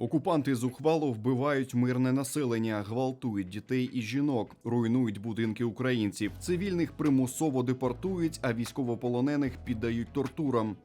Окупанти зухвало вбивають мирне населення, гвалтують дітей і жінок, руйнують будинки українців. Цивільних примусово депортують, а військовополонених піддають тортурам.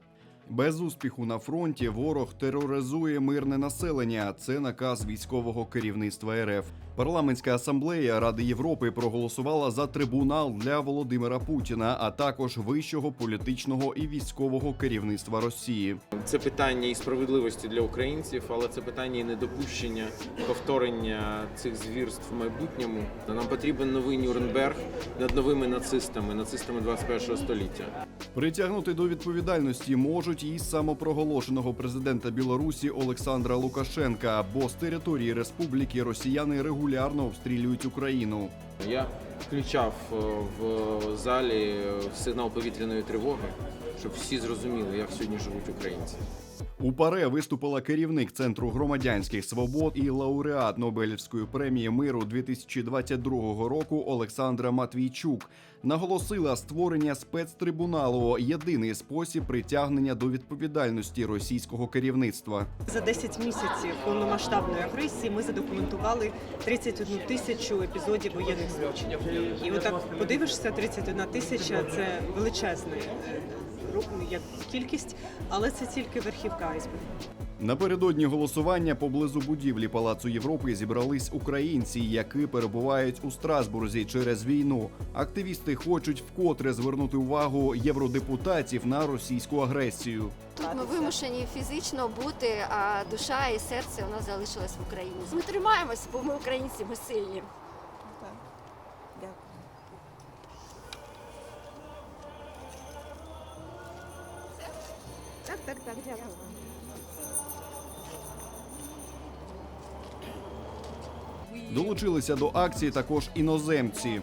Без успіху на фронті ворог тероризує мирне населення. Це наказ військового керівництва РФ. Парламентська асамблея Ради Європи проголосувала за трибунал для Володимира Путіна, а також вищого політичного і військового керівництва Росії. Це питання і справедливості для українців, але це питання і недопущення повторення цих звірств в майбутньому. Нам потрібен новий Нюрнберг над новими нацистами, нацистами 21 століття. Притягнути до відповідальності можуть і самопроголошеного президента Білорусі Олександра Лукашенка, бо з території республіки росіяни регулярно обстрілюють Україну. Я включав е, в залі е, сигнал повітряної тривоги, щоб всі зрозуміли, як сьогодні живуть українці. У ПАРЕ виступила керівник Центру громадянських свобод і лауреат Нобелівської премії миру 2022 року Олександра Матвійчук. Наголосила створення спецтрибуналу єдиний спосіб притягнення до відповідальності російського керівництва. За 10 місяців повномасштабної агресії ми задокументували 31 тисячу епізодів воєнних злочинів. І отак подивишся, 31 тисяча це величезна е, ру- як кількість, але це тільки верхівка айсбергу. Напередодні голосування поблизу будівлі Палацу Європи зібрались українці, які перебувають у Страсбурзі через війну. Активісти хочуть вкотре звернути увагу євродепутатів на російську агресію. Тут ми вимушені фізично бути, а душа і серце у нас залишилось в Україні. Ми тримаємося, бо ми українці, ми сильні. Так, так, дякую. Долучилися до акції також іноземці.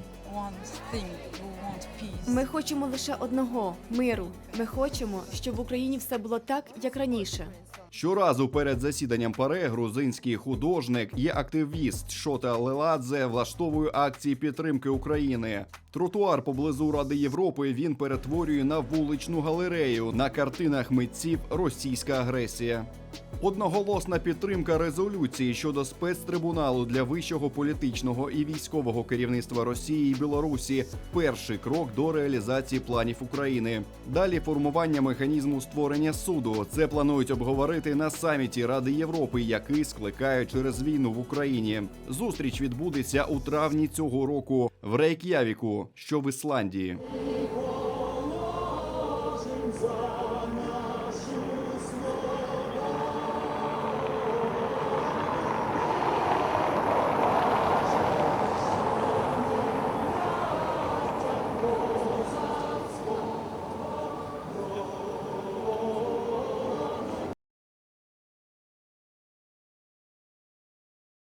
Ми хочемо лише одного миру. Ми хочемо, щоб в Україні все було так, як раніше. Щоразу перед засіданням ПАРЕ грузинський художник і активіст Шота Леладзе влаштовує акції підтримки України. Тротуар поблизу Ради Європи він перетворює на вуличну галерею. На картинах митців російська агресія. Одноголосна підтримка резолюції щодо спецтрибуналу для вищого політичного і військового керівництва Росії і Білорусі перший крок до реалізації планів України. Далі формування механізму створення суду. Це планують обговорити на саміті Ради Європи, який скликають через війну в Україні. Зустріч відбудеться у травні цього року в Рейк'явіку, що в Ісландії.